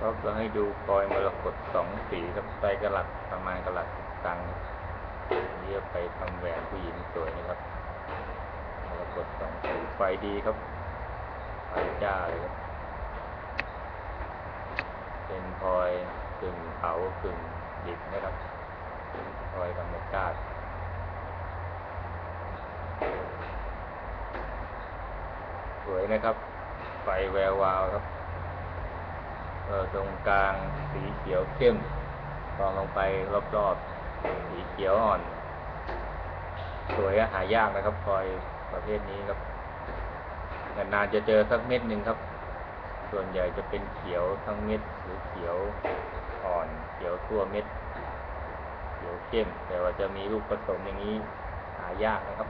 ก็จะให้ดูพลอยมรกตสองสีครับไซส์กระหลัดประมาณกระหลัดตังค์อันนี้จะไปทำแหวนผู้หญิงสวยนะครับมรกตสองสีไฟดีครับไฟจ้าเลยครับเป็นพลอยกึ่งเผากึ่งดิบนะครับพลอยธรรมชาติสวยนะครับไฟแวววาวครับ ตรงกลางสีเขียวเข้มรองลงไปรอบๆสีเขียวอ่อน สวยอะหายากนะครับพลอยประเภทนี้ครับนานๆจะเจอสักเม็ดหนึ่งครับ ส่วนใหญ่จะเป็นเขียวทั้งเม็ดหรือเขียวอ่อน เขียวทั่วเม็ด เขียวเข้ม แต่ว่าจะมีลูกผสมอย่างนี้หายากนะครับ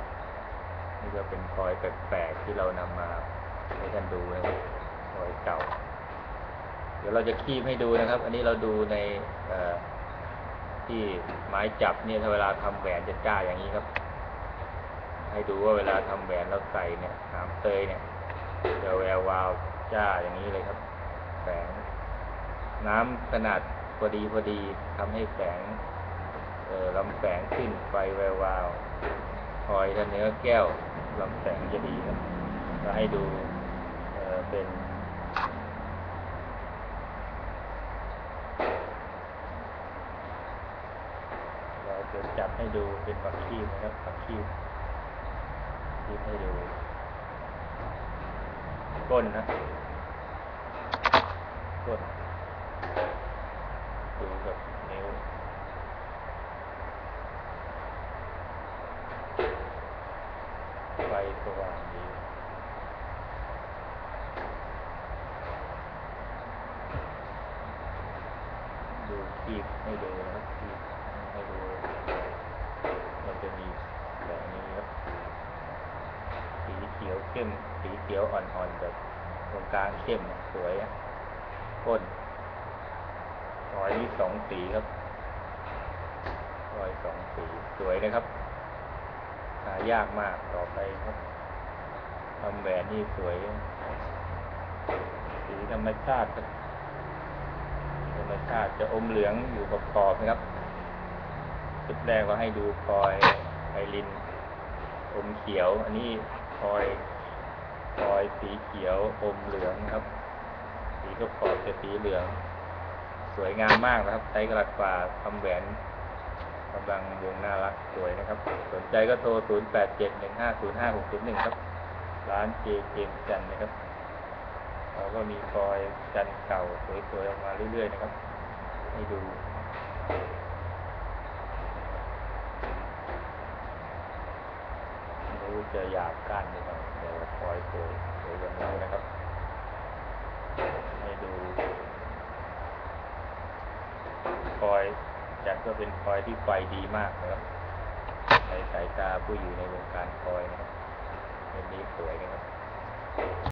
นี่ก็เป็นพลอยแปลกๆที่เรานำมาให้ท่านดูนะครับ ดี๋ยวเราจะคีบให้ดูนะครับ อันนี้เราดูในที่ไม้จับเนี่ยเวลาทำแหวนจะจ้าอย่างนี้ครับ ให้ดูว่าเวลาทำแหวนเราใส่เนี่ยหามเตยเนี่ยจะแวววาวจ้าอย่างนี้เลยครับแสงน้ำขนาดพอดีพอดีทำให้แสงเอ่อลำแสงขึ้นไฟแวววาวพลอยถ้าเนื้อแก้วลำแสงจะดีครับก็ให้ดูเอ่อเป็น เราจะจับ ให้ดูเป็นปักคีบนะครับปักคีบคีบให้ดูก้นนะก้นดูกับนิ้วไฟสว่างดีดูคีบให้ดูนะครับคีบให้ดู จะมีแบบนี้ครับสีเขียวเข้ม สีเขียวอ่อนๆแบบตรงกลางเข้มสวยอะก้นรอยนี้สองสีครับรอยสองสีสวยนะครับหายากมากต่อไปครับทำแหวนนี่สวย สีธรรมชาติธรรมชาติจะอมเหลืองอยู่กับขอบๆนะครับ ชุดแรกก็ให้ดูพลอยไพลินอมเขียว อันนี้พลอยพลอยสีเขียวอมเหลืองครับ สีก็ขอบจะสีเหลือง สวยงามมากนะครับ ใช้กระดาษกว่าทำแหวนกำลังวงน่ารักสวยนะครับ สนใจก็โทร 0 8 7 1 5 0 5 6 0 1 ครับ ร้านเจเกมจันนะครับเราก็มีพลอยจันเก่าสวยๆออกมาเรื่อยๆนะครับ ให้ดู รู้จะอยากก้านไปหน่อยแต่ว่าคอยสวตัวยอย่นี้นะครับ ให้ดูคอยจัดก็เป็นคอยที่ไฟดีมากนะครับในสายตาผู้อยู่ในวงการคอยนะครับเป็นนี้สวยนะครับ